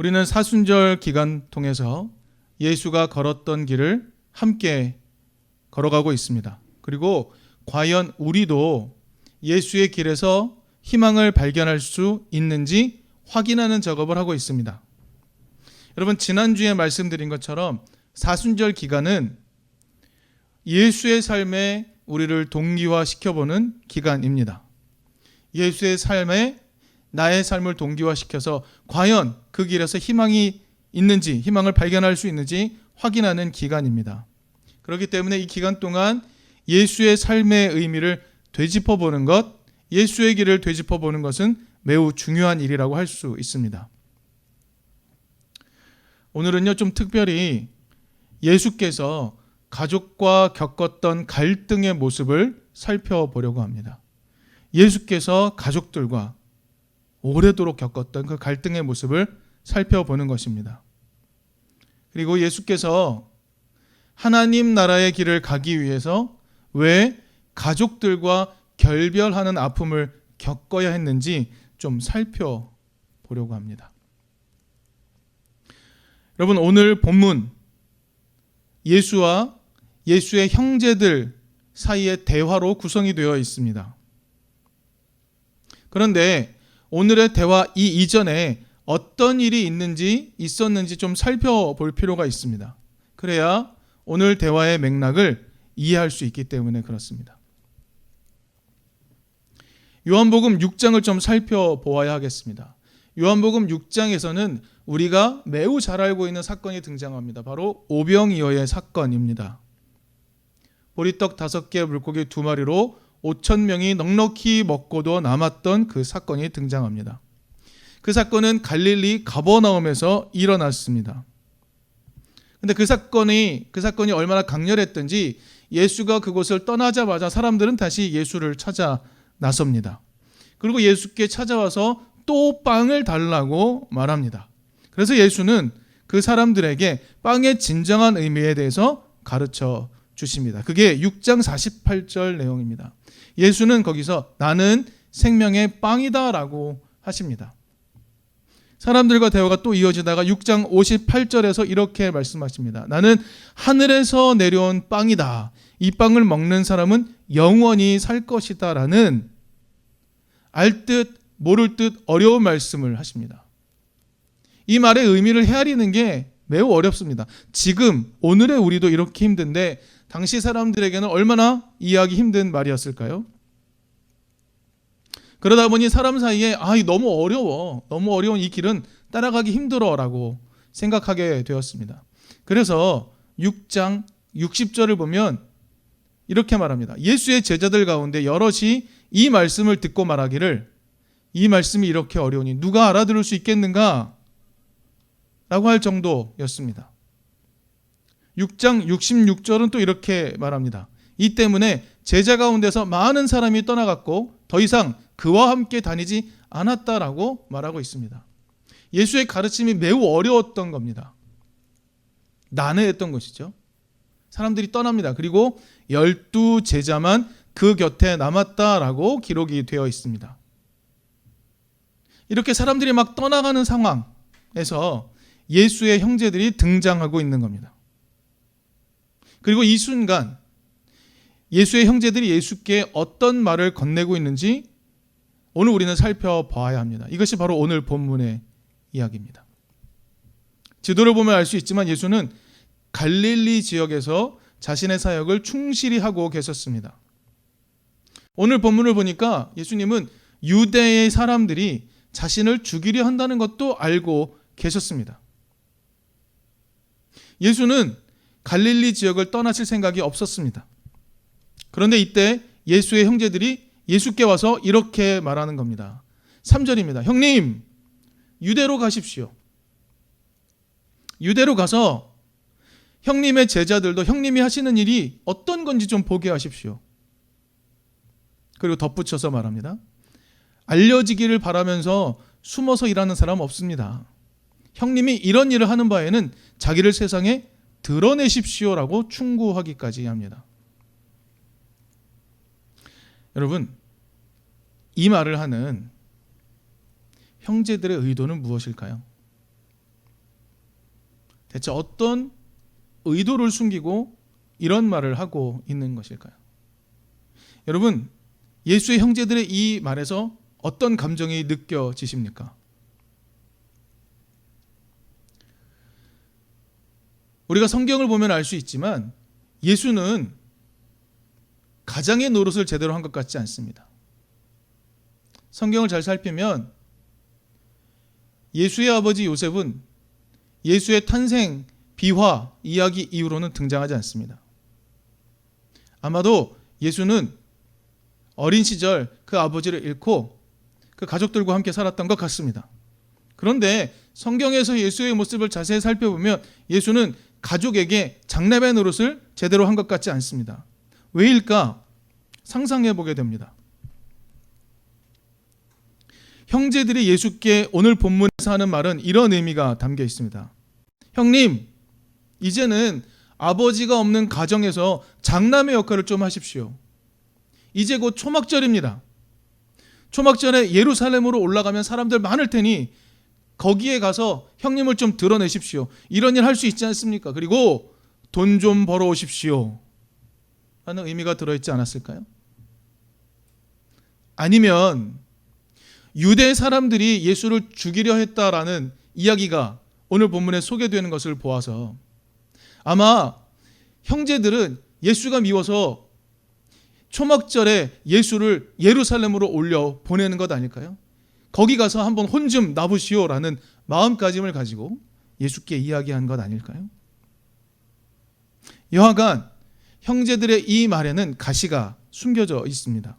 우리는 사순절 기간 통해서 예수가 걸었던 길을 함께 걸어가고 있습니다. 그리고 과연 우리도 예수의 길에서 희망을 발견할 수 있는지 확인하는 작업을 하고 있습니다. 여러분 지난주에 말씀드린 것처럼 사순절 기간은 예수의 삶에 우리를 동기화 시켜보는 기간입니다. 예수의 삶에 나의 삶을 동기화 시켜서 과연 그 길에서 희망이 있는지, 희망을 발견할 수 있는지 확인하는 기간입니다. 그렇기 때문에 이 기간 동안 예수의 삶의 의미를 되짚어 보는 것, 예수의 길을 되짚어 보는 것은 매우 중요한 일이라고 할 수 있습니다. 오늘은요, 좀 특별히 예수께서 가족과 겪었던 갈등의 모습을 살펴보려고 합니다. 예수께서 가족들과 오래도록 겪었던 그 갈등의 모습을 살펴보는 것입니다. 그리고 예수께서 하나님 나라의 길을 가기 위해서 왜 가족들과 결별하는 아픔을 겪어야 했는지 좀 살펴보려고 합니다. 여러분, 오늘 본문 예수와 예수의 형제들 사이의 대화로 구성이 되어 있습니다. 그런데 오늘의 대화 이 이전에 어떤 일이 있는지 있었는지 좀 살펴볼 필요가 있습니다. 그래야 오늘 대화의 맥락을 이해할 수 있기 때문에 그렇습니다. 요한복음 6장을 좀 살펴보아야 하겠습니다. 요한복음 6장에서는 우리가 매우 잘 알고 있는 사건이 등장합니다. 바로 오병이어의 사건입니다. 보리떡 다섯 개, 물고기 두 마리로 5천 명이 넉넉히 먹고도 남았던 그 사건이 등장합니다. 그 사건은 갈릴리 가버나움에서 일어났습니다. 근데 그 사건이 그 사건이 얼마나 강렬했던지 예수가 그곳을 떠나자마자 사람들은 다시 예수를 찾아 나섭니다. 그리고 예수께 찾아와서 또 빵을 달라고 말합니다. 그래서 예수는 그 사람들에게 빵의 진정한 의미에 대해서 가르쳐 주십니다. 그게 6장 48절 내용입니다. 예수는 거기서 나는 생명의 빵이다라고 하십니다. 사람들과 대화가 또 이어지다가 6장 58절에서 이렇게 말씀하십니다. 나는 하늘에서 내려온 빵이다. 이 빵을 먹는 사람은 영원히 살 것이다 라는 알 듯 모를 듯 어려운 말씀을 하십니다. 이 말의 의미를 헤아리는 게 매우 어렵습니다. 지금 오늘의 우리도 이렇게 힘든데 당시 사람들에게는 얼마나 이해하기 힘든 말이었을까요? 그러다 보니 사람 사이에 아, 너무 어려워. 너무 어려운 이 길은 따라가기 힘들어라고 생각하게 되었습니다. 그래서 6장 60절을 보면 이렇게 말합니다. 예수의 제자들 가운데 여럿이 이 말씀을 듣고 말하기를 이 말씀이 이렇게 어려우니 누가 알아들을 수 있겠는가? 라고 할 정도였습니다. 6장 66절은 또 이렇게 말합니다. 이 때문에 제자 가운데서 많은 사람이 떠나갔고 더 이상 그와 함께 다니지 않았다라고 말하고 있습니다. 예수의 가르침이 매우 어려웠던 겁니다. 난해했던 것이죠. 사람들이 떠납니다. 그리고 열두 제자만 그 곁에 남았다라고 기록이 되어 있습니다. 이렇게 사람들이 막 떠나가는 상황에서 예수의 형제들이 등장하고 있는 겁니다. 그리고 이 순간 예수의 형제들이 예수께 어떤 말을 건네고 있는지 오늘 우리는 살펴봐야 합니다. 이것이 바로 오늘 본문의 이야기입니다. 지도를 보면 알 수 있지만 예수는 갈릴리 지역에서 자신의 사역을 충실히 하고 계셨습니다. 오늘 본문을 보니까 예수님은 유대의 사람들이 자신을 죽이려 한다는 것도 알고 계셨습니다. 예수는 갈릴리 지역을 떠나실 생각이 없었습니다. 그런데 이때 예수의 형제들이 예수께 와서 이렇게 말하는 겁니다. 3절입니다. 형님, 유대로 가십시오. 유대로 가서 형님의 제자들도 형님이 하시는 일이 어떤 건지 좀 보게 하십시오. 그리고 덧붙여서 말합니다. 알려지기를 바라면서 숨어서 일하는 사람 없습니다. 형님이 이런 일을 하는 바에는 자기를 세상에 드러내십시오라고 충고하기까지 합니다. 여러분, 이 말을 하는 형제들의 의도는 무엇일까요? 대체 어떤 의도를 숨기고 이런 말을 하고 있는 것일까요? 여러분, 예수의 형제들의 이 말에서 어떤 감정이 느껴지십니까? 우리가 성경을 보면 알 수 있지만 예수는 가장의 노릇을 제대로 한 것 같지 않습니다. 성경을 잘 살피면 예수의 아버지 요셉은 예수의 탄생 비화 이야기 이후로는 등장하지 않습니다. 아마도 예수는 어린 시절 그 아버지를 잃고 그 가족들과 함께 살았던 것 같습니다. 그런데 성경에서 예수의 모습을 자세히 살펴보면 예수는 가족에게 장례배 노릇을 제대로 한 것 같지 않습니다. 왜일까? 상상해 보게 됩니다. 형제들이 예수께 오늘 본문에서 하는 말은 이런 의미가 담겨 있습니다. 형님, 이제는 아버지가 없는 가정에서 장남의 역할을 좀 하십시오. 이제 곧 초막절입니다. 초막절에 예루살렘으로 올라가면 사람들 많을 테니 거기에 가서 형님을 좀 드러내십시오. 이런 일 할 수 있지 않습니까? 그리고 돈 좀 벌어 오십시오. 하는 의미가 들어있지 않았을까요? 아니면 유대 사람들이 예수를 죽이려 했다라는 이야기가 오늘 본문에 소개되는 것을 보아서 아마 형제들은 예수가 미워서 초막절에 예수를 예루살렘으로 올려 보내는 것 아닐까요? 거기 가서 한번 혼 좀 나보시오라는 마음가짐을 가지고 예수께 이야기한 것 아닐까요? 여하간 형제들의 이 말에는 가시가 숨겨져 있습니다.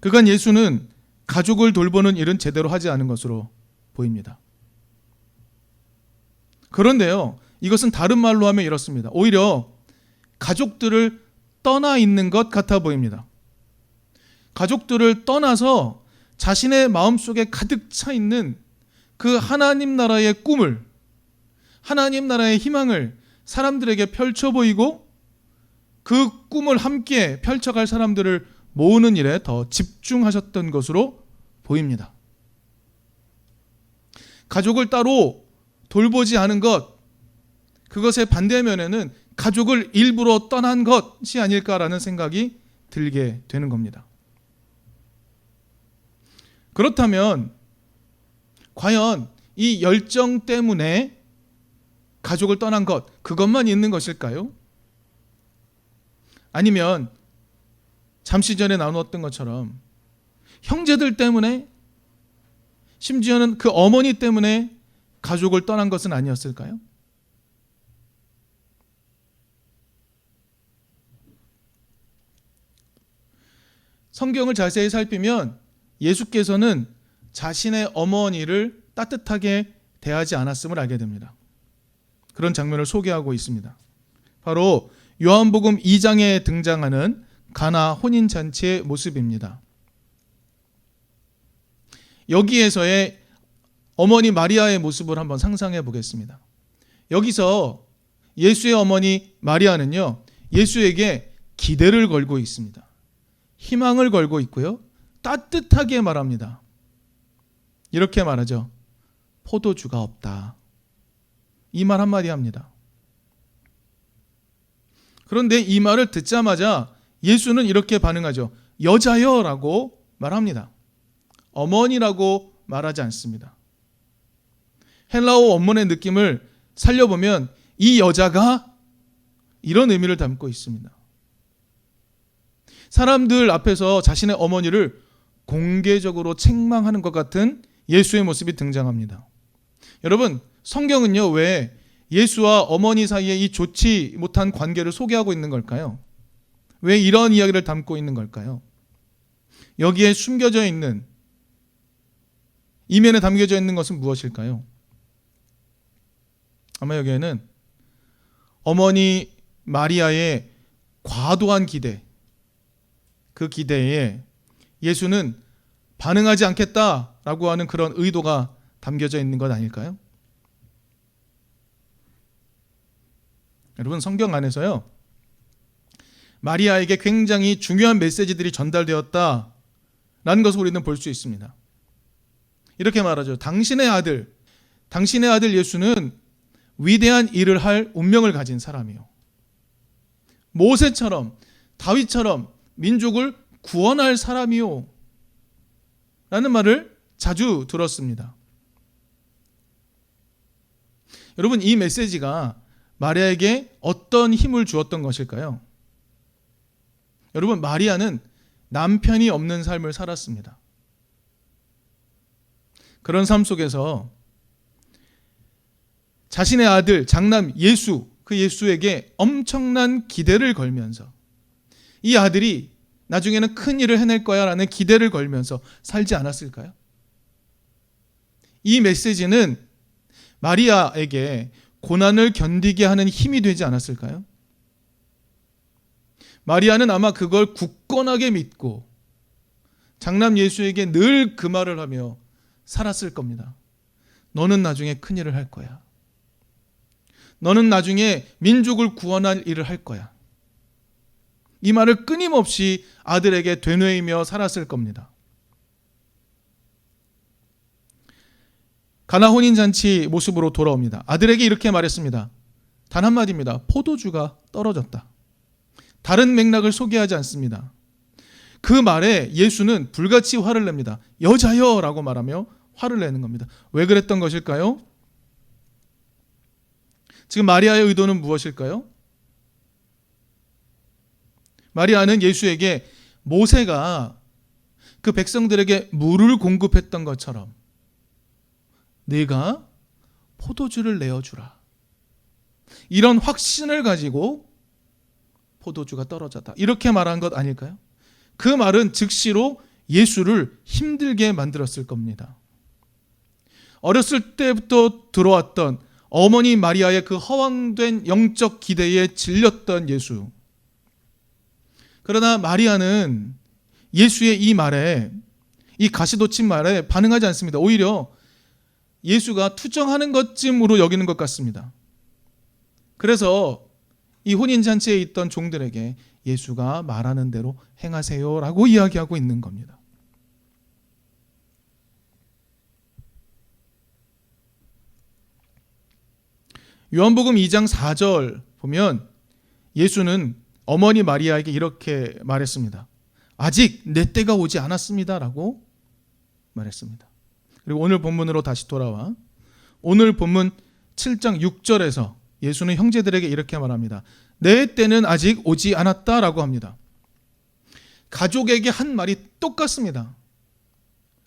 그간 예수는 가족을 돌보는 일은 제대로 하지 않은 것으로 보입니다. 그런데요, 이것은 다른 말로 하면 이렇습니다. 오히려 가족들을 떠나 있는 것 같아 보입니다. 가족들을 떠나서 자신의 마음속에 가득 차 있는 그 하나님 나라의 꿈을, 하나님 나라의 희망을 사람들에게 펼쳐 보이고 그 꿈을 함께 펼쳐갈 사람들을 모으는 일에 더 집중하셨던 것으로 보입니다. 가족을 따로 돌보지 않은 것, 그것의 반대면에는 가족을 일부러 떠난 것이 아닐까라는 생각이 들게 되는 겁니다. 그렇다면, 과연 이 열정 때문에 가족을 떠난 것, 그것만 있는 것일까요? 아니면 잠시 전에 나누었던 것처럼 형제들 때문에 심지어는 그 어머니 때문에 가족을 떠난 것은 아니었을까요? 성경을 자세히 살피면 예수께서는 자신의 어머니를 따뜻하게 대하지 않았음을 알게 됩니다. 그런 장면을 소개하고 있습니다. 바로 요한복음 2장에 등장하는 가나 혼인 잔치의 모습입니다. 여기에서의 어머니 마리아의 모습을 한번 상상해 보겠습니다. 여기서 예수의 어머니 마리아는요, 예수에게 기대를 걸고 있습니다. 희망을 걸고 있고요. 따뜻하게 말합니다. 이렇게 말하죠. 포도주가 없다. 이 말 한마디 합니다. 그런데 이 말을 듣자마자 예수는 이렇게 반응하죠. 여자여 라고 말합니다. 어머니라고 말하지 않습니다. 헬라어 원문의 느낌을 살려보면 이 여자가 이런 의미를 담고 있습니다. 사람들 앞에서 자신의 어머니를 공개적으로 책망하는 것 같은 예수의 모습이 등장합니다. 여러분, 성경은요, 왜 예수와 어머니 사이에 이 좋지 못한 관계를 소개하고 있는 걸까요? 왜 이런 이야기를 담고 있는 걸까요? 여기에 숨겨져 있는 이면에 담겨져 있는 것은 무엇일까요? 아마 여기에는 어머니 마리아의 과도한 기대, 그 기대에 예수는 반응하지 않겠다라고 하는 그런 의도가 담겨져 있는 것 아닐까요? 여러분 성경 안에서요. 마리아에게 굉장히 중요한 메시지들이 전달되었다라는 것을 우리는 볼 수 있습니다. 이렇게 말하죠. 당신의 아들, 당신의 아들 예수는 위대한 일을 할 운명을 가진 사람이요. 모세처럼 다윗처럼 민족을 구원할 사람이요. 라는 말을 자주 들었습니다. 여러분, 이 메시지가 마리아에게 어떤 힘을 주었던 것일까요? 여러분, 마리아는 남편이 없는 삶을 살았습니다. 그런 삶 속에서 자신의 아들, 장남 예수, 그 예수에게 엄청난 기대를 걸면서 이 아들이 나중에는 큰 일을 해낼 거야 라는 기대를 걸면서 살지 않았을까요? 이 메시지는 마리아에게 고난을 견디게 하는 힘이 되지 않았을까요? 마리아는 아마 그걸 굳건하게 믿고 장남 예수에게 늘 그 말을 하며 살았을 겁니다. 너는 나중에 큰 일을 할 거야. 너는 나중에 민족을 구원할 일을 할 거야. 이 말을 끊임없이 아들에게 되뇌이며 살았을 겁니다. 가나 혼인 잔치 모습으로 돌아옵니다. 아들에게 이렇게 말했습니다. 단 한마디입니다. 포도주가 떨어졌다. 다른 맥락을 소개하지 않습니다. 그 말에 예수는 불같이 화를 냅니다. 여자여! 라고 말하며 화를 내는 겁니다. 왜 그랬던 것일까요? 지금 마리아의 의도는 무엇일까요? 마리아는 예수에게 모세가 그 백성들에게 물을 공급했던 것처럼 네가 포도주를 내어주라. 이런 확신을 가지고 포도주가 떨어졌다. 이렇게 말한 것 아닐까요? 그 말은 즉시로 예수를 힘들게 만들었을 겁니다. 어렸을 때부터 들어왔던 어머니 마리아의 그 허황된 영적 기대에 질렸던 예수. 그러나 마리아는 예수의 이 말에 이 가시돋친 말에 반응하지 않습니다. 오히려 예수가 투정하는 것쯤으로 여기는 것 같습니다. 그래서 이 혼인 잔치에 있던 종들에게 예수가 말하는 대로 행하세요 라고 이야기하고 있는 겁니다. 요한복음 2장 4절 보면 예수는 어머니 마리아에게 이렇게 말했습니다. 아직 내 때가 오지 않았습니다라고 말했습니다. 그리고 오늘 본문으로 다시 돌아와 오늘 본문 7장 6절에서 예수는 형제들에게 이렇게 말합니다. 내 때는 아직 오지 않았다라고 합니다. 가족에게 한 말이 똑같습니다.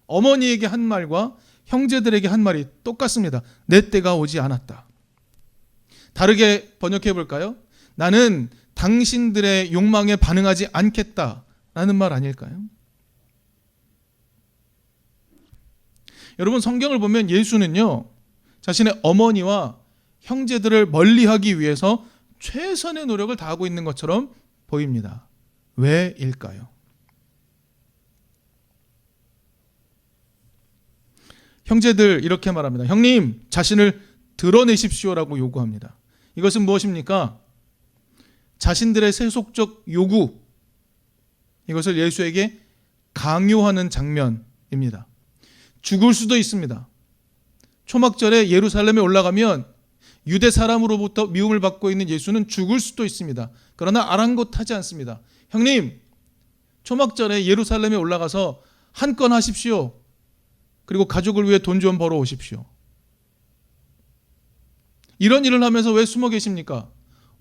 어머니에게 한 말과 형제들에게 한 말이 똑같습니다. 내 때가 오지 않았다. 다르게 번역해 볼까요? 나는 당신들의 욕망에 반응하지 않겠다라는 말 아닐까요? 여러분 성경을 보면 예수는요. 자신의 어머니와 형제들을 멀리하기 위해서 최선의 노력을 다하고 있는 것처럼 보입니다. 왜일까요? 형제들 이렇게 말합니다. 형님, 자신을 드러내십시오라고 요구합니다. 이것은 무엇입니까? 자신들의 세속적 요구, 이것을 예수에게 강요하는 장면입니다. 죽을 수도 있습니다. 초막절에 예루살렘에 올라가면 유대 사람으로부터 미움을 받고 있는 예수는 죽을 수도 있습니다. 그러나 아랑곳하지 않습니다. 형님, 초막절에 예루살렘에 올라가서 한 건 하십시오. 그리고 가족을 위해 돈 좀 벌어 오십시오. 이런 일을 하면서 왜 숨어 계십니까?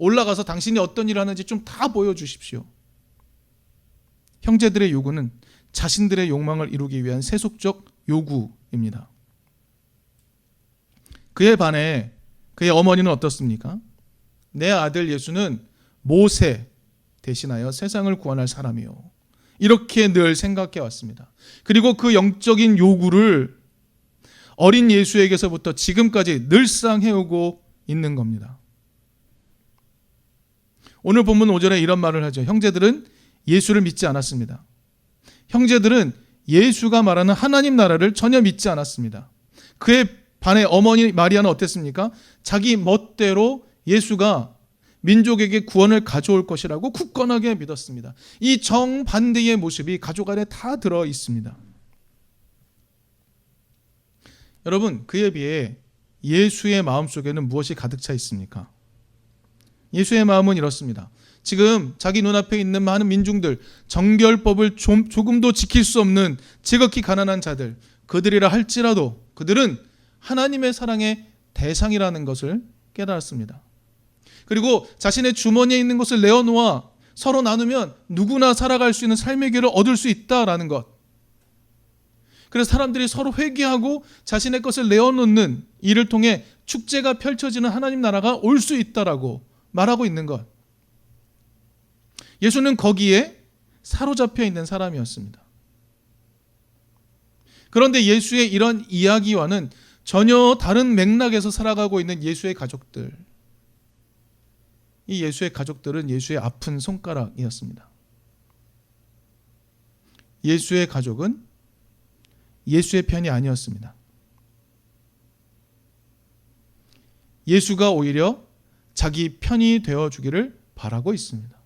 올라가서 당신이 어떤 일을 하는지 좀 다 보여주십시오. 형제들의 요구는 자신들의 욕망을 이루기 위한 세속적 요구입니다. 그에 반해 그의 어머니는 어떻습니까? 내 아들 예수는 모세 대신하여 세상을 구원할 사람이요. 이렇게 늘 생각해 왔습니다. 그리고 그 영적인 요구를 어린 예수에게서부터 지금까지 늘상 해오고 있는 겁니다. 오늘 본문 5절에 이런 말을 하죠. 형제들은 예수를 믿지 않았습니다. 형제들은 예수가 말하는 하나님 나라를 전혀 믿지 않았습니다. 그의 반에 어머니 마리아는 어땠습니까? 자기 멋대로 예수가 민족에게 구원을 가져올 것이라고 굳건하게 믿었습니다. 이 정반대의 모습이 가족 안에 다 들어 있습니다. 여러분, 그에 비해 예수의 마음 속에는 무엇이 가득 차 있습니까? 예수의 마음은 이렇습니다. 지금 자기 눈앞에 있는 많은 민중들, 정결법을 좀, 조금도 지킬 수 없는 지극히 가난한 자들, 그들이라 할지라도 그들은 하나님의 사랑의 대상이라는 것을 깨달았습니다. 그리고 자신의 주머니에 있는 것을 내어놓아 서로 나누면 누구나 살아갈 수 있는 삶의 길을 얻을 수 있다라는 것. 그래서 사람들이 서로 회개하고 자신의 것을 내어놓는 이를 통해 축제가 펼쳐지는 하나님 나라가 올 수 있다라고 말하고 있는 것. 예수는 거기에 사로잡혀 있는 사람이었습니다. 그런데 예수의 이런 이야기와는 전혀 다른 맥락에서 살아가고 있는 예수의 가족들. 이 예수의 가족들은 예수의 아픈 손가락이었습니다. 예수의 가족은 예수의 편이 아니었습니다. 예수가 오히려 자기 편이 되어 주기를 바라고 있습니다.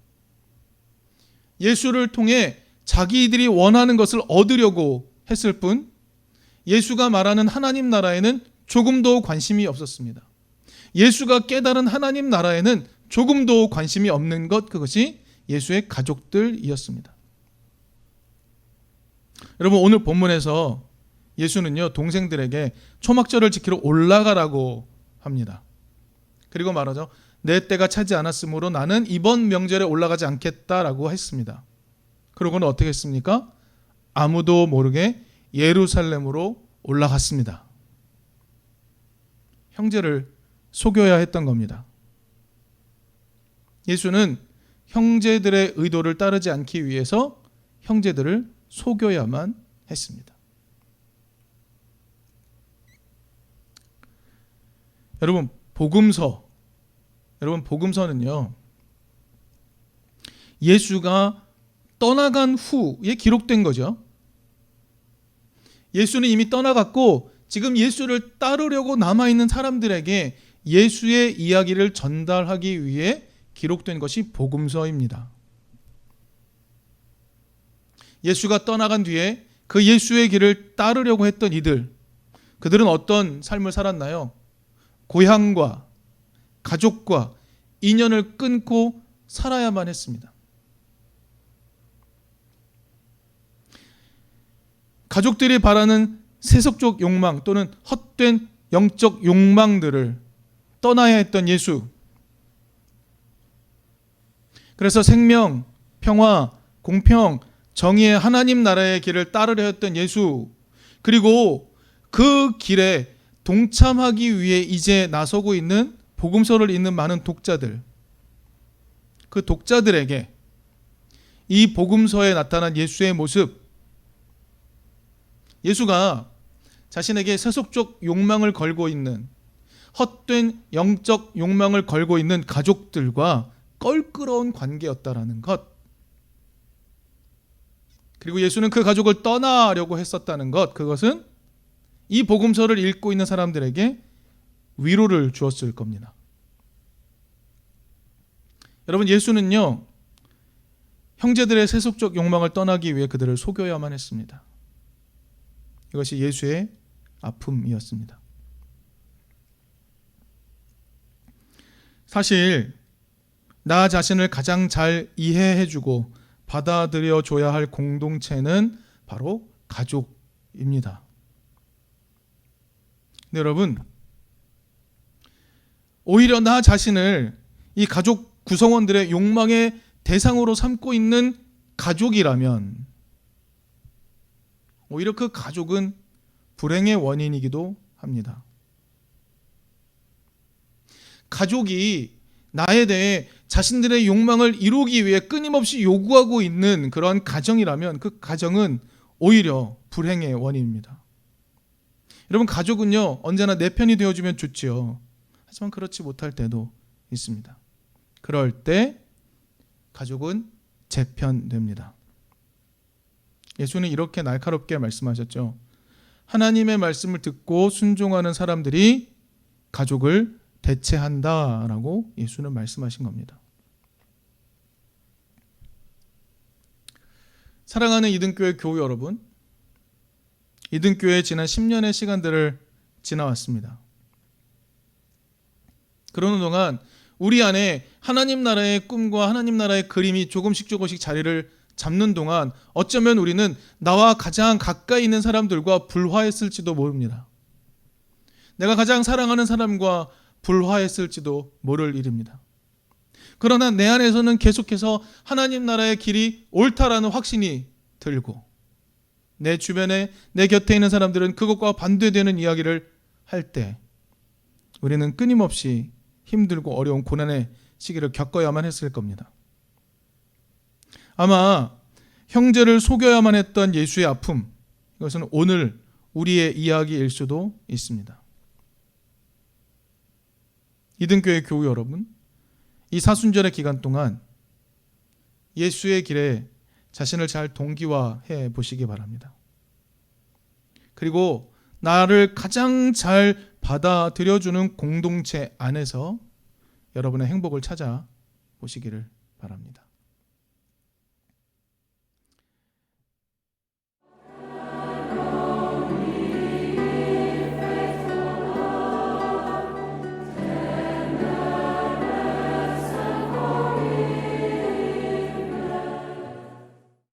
예수를 통해 자기들이 원하는 것을 얻으려고 했을 뿐 예수가 말하는 하나님 나라에는 조금도 관심이 없었습니다. 예수가 깨달은 하나님 나라에는 조금도 관심이 없는 것 그것이 예수의 가족들이었습니다. 여러분 오늘 본문에서 예수는요 동생들에게 초막절을 지키러 올라가라고 합니다. 그리고 말하죠. 내 때가 차지 않았으므로 나는 이번 명절에 올라가지 않겠다라고 했습니다. 그러고는 어떻게 했습니까? 아무도 모르게 예루살렘으로 올라갔습니다. 형제를 속여야 했던 겁니다. 예수는 형제들의 의도를 따르지 않기 위해서 형제들을 속여야만 했습니다. 여러분, 복음서. 여러분, 복음서는요. 예수가 떠나간 후에 기록된 거죠. 예수는 이미 떠나갔고 지금 예수를 따르려고 남아 있는 사람들에게 예수의 이야기를 전달하기 위해 기록된 것이 복음서입니다. 예수가 떠나간 뒤에 그 예수의 길을 따르려고 했던 이들, 그들은 어떤 삶을 살았나요? 고향과 가족과 인연을 끊고 살아야만 했습니다. 가족들이 바라는 세속적 욕망 또는 헛된 영적 욕망들을 떠나야 했던 예수. 그래서 생명, 평화, 공평, 정의의 하나님 나라의 길을 따르려 했던 예수. 그리고 그 길에 동참하기 위해 이제 나서고 있는 복음서를 읽는 많은 독자들. 그 독자들에게 이 복음서에 나타난 예수의 모습, 예수가 자신에게 세속적 욕망을 걸고 있는 헛된 영적 욕망을 걸고 있는 가족들과 껄끄러운 관계였다라는 것. 그리고 예수는 그 가족을 떠나려고 했었다는 것. 그것은 이 복음서를 읽고 있는 사람들에게 위로를 주었을 겁니다. 여러분 예수는요. 형제들의 세속적 욕망을 떠나기 위해 그들을 속여야만 했습니다. 이것이 예수의 아픔이었습니다. 사실 나 자신을 가장 잘 이해해주고 받아들여 줘야 할 공동체는 바로 가족입니다. 여러분, 오히려 나 자신을 이 가족 구성원들의 욕망의 대상으로 삼고 있는 가족이라면 오히려 그 가족은 불행의 원인이기도 합니다. 가족이 나에 대해 자신들의 욕망을 이루기 위해 끊임없이 요구하고 있는 그런 가정이라면 그 가정은 오히려 불행의 원인입니다. 여러분 가족은요 언제나 내 편이 되어주면 좋지요. 하지만 그렇지 못할 때도 있습니다. 그럴 때 가족은 제편 됩니다. 예수는 이렇게 날카롭게 말씀하셨죠. 하나님의 말씀을 듣고 순종하는 사람들이 가족을 대체한다라고 예수는 말씀하신 겁니다. 사랑하는 이등교회 교우 여러분, 이등교회 지난 10년의 시간들을 지나왔습니다. 그러는 동안 우리 안에 하나님 나라의 꿈과 하나님 나라의 그림이 조금씩 조금씩 자리를 잡는 동안 어쩌면 우리는 나와 가장 가까이 있는 사람들과 불화했을지도 모릅니다. 내가 가장 사랑하는 사람과 불화했을지도 모를 일입니다. 그러나 내 안에서는 계속해서 하나님 나라의 길이 옳다라는 확신이 들고 내 주변에 내 곁에 있는 사람들은 그것과 반대되는 이야기를 할 때 우리는 끊임없이 힘들고 어려운 고난의 시기를 겪어야만 했을 겁니다. 아마 형제를 속여야만 했던 예수의 아픔 이것은 오늘 우리의 이야기일 수도 있습니다. 이등교회 교우 여러분, 이 사순절의 기간 동안 예수의 길에 자신을 잘 동기화해 보시기 바랍니다. 그리고 나를 가장 잘 받아들여주는 공동체 안에서 여러분의 행복을 찾아 보시기를 바랍니다.